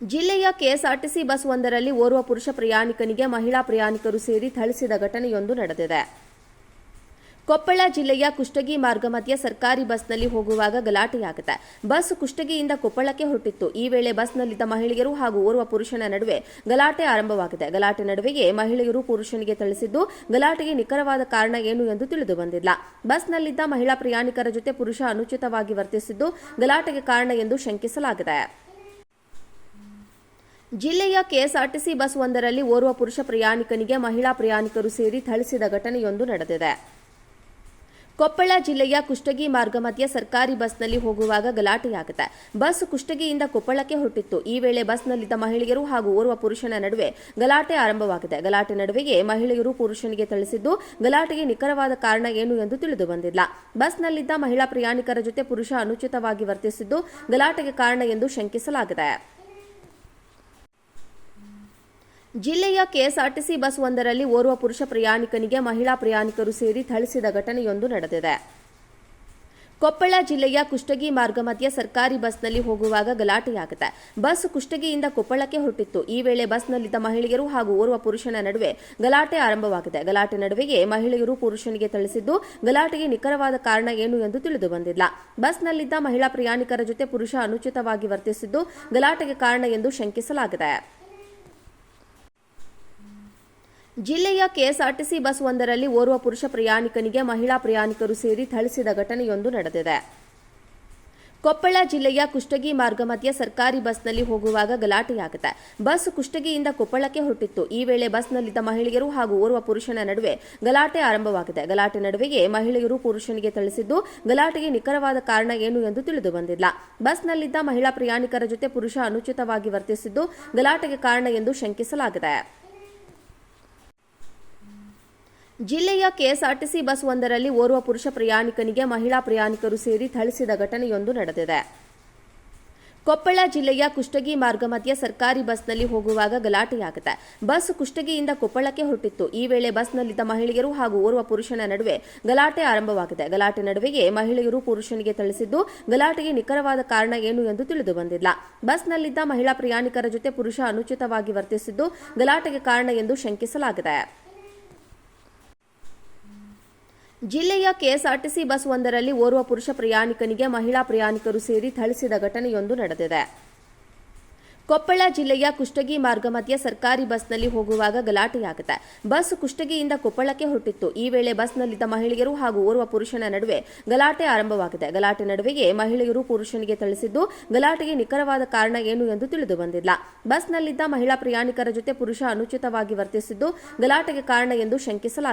ಜಿಲ್ಲೆಯ KSRTC bus ಒಂದರಲ್ಲಿ ಓರ್ವ ಪುರುಷ ಪ್ರಯಾಣಿಕನಿಗೆ ಮಹಿಳಾ ಪ್ರಯಾಣಿಕರು ಸೇರಿ ಥಳಿಸಿದ ಘಟನೆಯೊಂದು ನಡೆದಿದೆ. ಕೊಪ್ಪಳ ಜಿಲ್ಲೆಯ ಕುಷ್ಟಗಿ ಮಾರ್ಗ ಮಧ್ಯೆ ಸರ್ಕಾರಿ ಬಸ್ನಲ್ಲಿ ಹೋಗುವಾಗ ಗಲಾಟೆಯಾಗಿದೆ. ಬಸ್ ಕುಷ್ಟಗಿಯಿಂದ ಕೊಪ್ಪಳಕ್ಕೆ ಹೊರಟಿತ್ತು. ಈ ವೇಳೆ ಬಸ್ನಲ್ಲಿದ್ದ ಮಹಿಳೆಯರು ಹಾಗೂ ಓರ್ವ ಪುರುಷನ ನಡುವೆ ಗಲಾಟೆ ಆರಂಭವಾಗಿದೆ. ಗಲಾಟೆ ನಡುವೆಯೇ ಮಹಿಳೆಯರು ಪುರುಷನಿಗೆ ಥಳಿಸಿದ್ದು, ಗಲಾಟೆಗೆ ನಿಖರವಾದ ಕಾರಣ ಏನು ಎಂದು ತಿಳಿದು ಬಂದಿಲ್ಲ. ಬಸ್ನಲ್ಲಿದ್ದ ಮಹಿಳಾ ಪ್ರಯಾಣಿಕರ ಜೊತೆ ಪುರುಷ ಅನುಚಿತವಾಗಿ ವರ್ತಿಸಿದ್ದು, ಗಲಾಟೆಗೆ ಕಾರಣ ಎಂದು ಶಂಕಿಸಲಾಗಿದೆ. ಜಿಲ್ಲೆಯ ಕೆಎಸ್ಆರ್ಟಿಸಿ ಬಸ್ ಒಂದರಲ್ಲಿ ಓರ್ವ ಪುರುಷ ಪ್ರಯಾಣಿಕನಿಗೆ ಮಹಿಳಾ ಪ್ರಯಾಣಿಕರು ಸೇರಿ ಥಳಿಸಿದ ಘಟನೆಯೊಂದು ನಡೆದಿದೆ. ಕೊಪ್ಪಳ ಜಿಲ್ಲೆಯ ಕುಷ್ಟಗಿ ಮಾರ್ಗ ಮಧ್ಯೆ ಸರ್ಕಾರಿ ಬಸ್ನಲ್ಲಿ ಹೋಗುವಾಗ ಗಲಾಟೆಯಾಗಿದೆ. ಬಸ್ ಕುಷ್ಟಗಿಯಿಂದ ಕೊಪ್ಪಳಕ್ಕೆ ಹೊರಟಿತ್ತು. ಈ ವೇಳೆ ಬಸ್ನಲ್ಲಿದ್ದ ಮಹಿಳೆಯರು ಹಾಗೂ ಓರ್ವ ಪುರುಷನ ನಡುವೆ ಗಲಾಟೆ ಆರಂಭವಾಗಿದೆ. ಗಲಾಟೆ ನಡುವೆಯೇ ಮಹಿಳೆಯರು ಪುರುಷನಿಗೆ ಥಳಿಸಿದ್ದು, ಗಲಾಟೆಗೆ ನಿಖರವಾದ ಕಾರಣ ಏನು ಎಂದು ತಿಳಿದು ಬಂದಿಲ್ಲ. ಬಸ್ನಲ್ಲಿದ್ದ ಮಹಿಳಾ ಪ್ರಯಾಣಿಕರ ಜೊತೆ ಪುರುಷ ಅನುಚಿತವಾಗಿ ವರ್ತಿಸಿದ್ದು, ಗಲಾಟೆಗೆ ಕಾರಣ ಎಂದು ಶಂಕಿಸಲಾಗಿದೆ. ಜಿಲ್ಲೆಯ ಕೆಎಸ್ಆರ್ಟಿಸಿ ಬಸ್ ಒಂದರಲ್ಲಿ ಓರ್ವ ಪುರುಷ ಪ್ರಯಾಣಿಕನಿಗೆ ಮಹಿಳಾ ಪ್ರಯಾಣಿಕರು ಸೇರಿ ಥಳಿಸಿದ ಘಟನೆಯೊಂದು ನಡೆದಿದೆ. ಕೊಪ್ಪಳ ಜಿಲ್ಲೆಯ ಕುಷ್ಟಗಿ ಮಾರ್ಗ ಮಧ್ಯೆ ಸರ್ಕಾರಿ ಬಸ್ನಲ್ಲಿ ಹೋಗುವಾಗ ಗಲಾಟೆಯಾಗಿದೆ. ಬಸ್ ಕುಷ್ಟಗಿಯಿಂದ ಕೊಪ್ಪಳಕ್ಕೆ ಹೊರಟಿತ್ತು. ಈ ವೇಳೆ ಬಸ್ನಲ್ಲಿದ್ದ ಮಹಿಳೆಯರು ಹಾಗೂ ಓರ್ವ ಪುರುಷನ ನಡುವೆ ಗಲಾಟೆ ಆರಂಭವಾಗಿದೆ. ಗಲಾಟೆ ನಡುವೆಯೇ ಮಹಿಳೆಯರು ಪುರುಷನಿಗೆ ಥಳಿಸಿದ್ದು, ಗಲಾಟೆಗೆ ನಿಖರವಾದ ಕಾರಣ ಏನು ಎಂದು ತಿಳಿದು ಬಂದಿಲ್ಲ. ಬಸ್ನಲ್ಲಿದ್ದ ಮಹಿಳಾ ಪ್ರಯಾಣಿಕರ ಜೊತೆ ಪುರುಷ ಅನುಚಿತವಾಗಿ ವರ್ತಿಸಿದ್ದು, ಗಲಾಟೆಗೆ ಕಾರಣ ಎಂದು ಶಂಕಿಸಲಾಗಿದೆ. ಜಿಲ್ಲೆಯ ಕೆಎಸ್ಆರ್ಟಿಸಿ ಬಸ್ ಒಂದರಲ್ಲಿ ಓರ್ವ ಪುರುಷ ಪ್ರಯಾಣಿಕನಿಗೆ ಮಹಿಳಾ ಪ್ರಯಾಣಿಕರು ಸೇರಿ ಥಳಿಸಿದ ಘಟನೆಯೊಂದು ನಡೆದಿದೆ. ಕೊಪ್ಪಳ ಜಿಲ್ಲೆಯ ಕುಷ್ಟಗಿ ಮಾರ್ಗ ಮಧ್ಯೆ ಸರ್ಕಾರಿ ಬಸ್ನಲ್ಲಿ ಹೋಗುವಾಗ ಗಲಾಟೆಯಾಗಿದೆ. ಬಸ್ ಕುಷ್ಟಗಿಯಿಂದ ಕೊಪ್ಪಳಕ್ಕೆ ಹೊರಟಿತ್ತು. ಈ ವೇಳೆ ಬಸ್ನಲ್ಲಿದ್ದ ಮಹಿಳೆಯರು ಹಾಗೂ ಓರ್ವ ಪುರುಷನ ನಡುವೆ ಗಲಾಟೆ ಆರಂಭವಾಗಿದೆ. ಗಲಾಟೆ ನಡುವೆಯೇ ಮಹಿಳೆಯರು ಪುರುಷನಿಗೆ ಥಳಿಸಿದ್ದು, ಗಲಾಟೆಗೆ ನಿಖರವಾದ ಕಾರಣ ಏನು ಎಂದು ತಿಳಿದು ಬಂದಿಲ್ಲ. ಬಸ್ನಲ್ಲಿದ್ದ ಮಹಿಳಾ ಪ್ರಯಾಣಿಕರ ಜೊತೆ ಪುರುಷ ಅನುಚಿತವಾಗಿ ವರ್ತಿಸಿದ್ದು, ಗಲಾಟೆಗೆ ಕಾರಣ ಎಂದು ಶಂಕಿಸಲಾಗಿದೆ. ಜಿಲ್ಲೆಯ ಕೆಎಸ್ಆರ್ಟಿಸಿ ಬಸ್ ಒಂದರಲ್ಲಿ ಓರ್ವ ಪುರುಷ ಪ್ರಯಾಣಿಕನಿಗೆ ಮಹಿಳಾ ಪ್ರಯಾಣಿಕರು ಸೇರಿ ಥಳಿಸಿದ ಘಟನೆಯೊಂದು ನಡೆದಿದೆ. ಕೊಪ್ಪಳ ಜಿಲ್ಲೆಯ ಕುಷ್ಟಗಿ ಮಾರ್ಗ ಮಧ್ಯೆ ಸರ್ಕಾರಿ ಬಸ್ನಲ್ಲಿ ಹೋಗುವಾಗ ಗಲಾಟೆಯಾಗಿದೆ. ಬಸ್ ಕುಷ್ಟಗಿಯಿಂದ ಕೊಪ್ಪಳಕ್ಕೆ ಹೊರಟಿತ್ತು. ಈ ವೇಳೆ ಬಸ್ನಲ್ಲಿದ್ದ ಮಹಿಳೆಯರು ಹಾಗೂ ಓರ್ವ ಪುರುಷನ ನಡುವೆ ಗಲಾಟೆ ಆರಂಭವಾಗಿದೆ. ಗಲಾಟೆ ನಡುವೆಯೇ ಮಹಿಳೆಯರು ಪುರುಷನಿಗೆ ಥಳಿಸಿದ್ದು ಗಲಾಟೆಗೆ ನಿಖರವಾದ ಕಾರಣ ಏನು ಎಂದು ತಿಳಿದು ಬಂದಿಲ್ಲ. ಬಸ್ನಲ್ಲಿದ್ದ ಮಹಿಳಾ ಪ್ರಯಾಣಿಕರ ಜೊತೆ ಪುರುಷ ಅನುಚಿತವಾಗಿ ವರ್ತಿಸಿದ್ದು ಗಲಾಟೆಗೆ ಕಾರಣ ಎಂದು ಶಂಕಿಸಲಾಗಿದೆ. ಜಿಲ್ಲೆಯ ಕೆಎಸ್ಆರ್ಟಿಸಿ ಬಸ್ ಒಂದರಲ್ಲಿ ಓರ್ವ ಪುರುಷ ಪ್ರಯಾಣಿಕನಿಗೆ ಮಹಿಳಾ ಪ್ರಯಾಣಿಕರು ಸೇರಿ ಥಳಿಸಿದ ಘಟನೆಯೊಂದು ನಡೆದಿದೆ. ಕೊಪ್ಪಳ ಜಿಲ್ಲೆಯ ಕುಷ್ಟಗಿ ಮಾರ್ಗ ಮಧ್ಯೆ ಸರ್ಕಾರಿ ಬಸ್ನಲ್ಲಿ ಹೋಗುವಾಗ ಗಲಾಟೆಯಾಗಿದೆ. ಬಸ್ ಕುಷ್ಟಗಿಯಿಂದ ಕೊಪ್ಪಳಕ್ಕೆ ಹೊರಟಿತ್ತು. ಈ ವೇಳೆ ಬಸ್ನಲ್ಲಿದ್ದ ಮಹಿಳೆಯರು ಹಾಗೂ ಓರ್ವ ಪುರುಷನ ನಡುವೆ ಗಲಾಟೆ ಆರಂಭವಾಗಿದೆ. ಗಲಾಟೆ ನಡುವೆಯೇ ಮಹಿಳೆಯರು ಪುರುಷನಿಗೆ ಥಳಿಸಿದ್ದು, ಗಲಾಟೆಗೆ ನಿಖರವಾದ ಕಾರಣ ಏನು ಎಂದು ತಿಳಿದು ಬಂದಿಲ್ಲ. ಬಸ್ನಲ್ಲಿದ್ದ ಮಹಿಳಾ ಪ್ರಯಾಣಿಕರ ಜೊತೆ ಪುರುಷ ಅನುಚಿತವಾಗಿ ವರ್ತಿಸಿದ್ದು, ಗಲಾಟೆಗೆ ಕಾರಣ ಎಂದು ಶಂಕಿಸಲಾಗಿದೆ.